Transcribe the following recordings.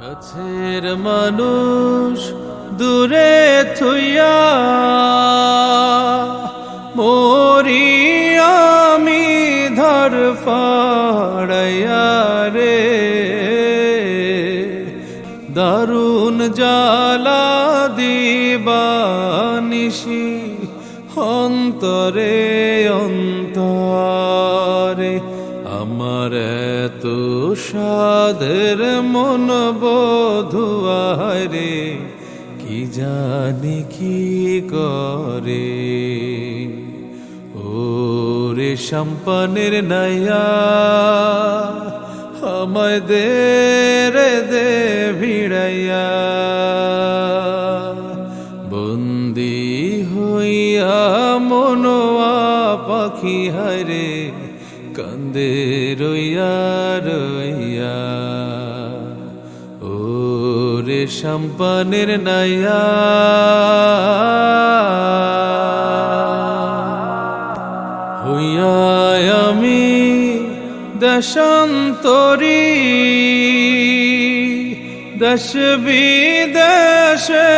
কাছের মানুষ দূরে থুইয়া মরি আমি ধর রে। দারুণ জালা দিবানিসি অন্তরে অন্তরে। আমার সাধের মন বধুয়ারে কি জানি কি করে? ওরে সম্পনের নাইয়া, আমায় দে রে দে ভিড়াইয়া। বন্দি হইয়া মনোয়া পাখি হারে কান্দে রইয়া রইয়া। ওরে সম্পানের নাইয়া। হইয়া আমি দশান্তরী। দশ বিদেশে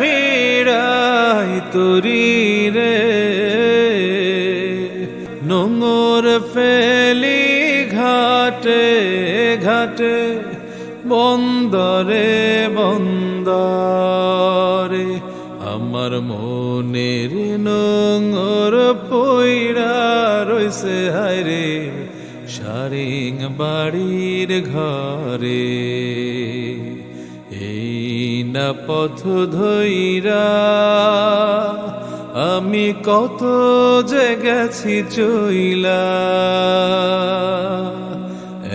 ভিড়াই তুরি রে। নোংর ফেলি ঘাটে ঘাটে, বন্দরে বন্দরে। আমার মনের নোংর পইরা রইছে হায়রে সারিং বাড়ির ঘরে। এই না পথ ধইরা আমি কত যে গেছি চইলা।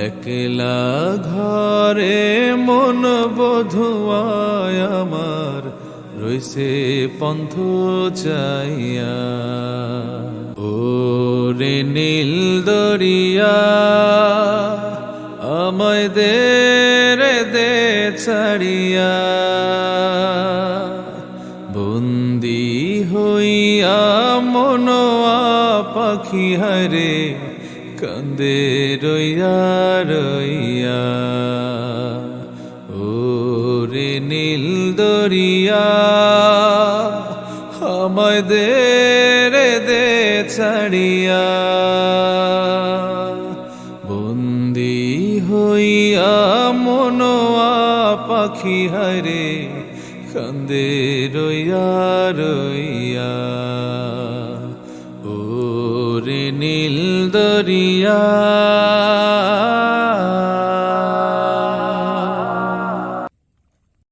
একলা ঘরে মন বধুয়ায় আমার রইছে পন্থ চাইয়া। ও রে নীল দরিয়া, আমায় দে রে দে ছাড়িয়া। বন্দি হইয়া মনোয়া পাখি হারে কান্দে রইয়া রইয়া। ও রে নীল দরিয়া, আমায় দে ছাড়িয়া। বন্দি হইয়া মনোয়া পাখি হারে কান্দে রইয়া রইয়া। ও রে নীল দরিয়া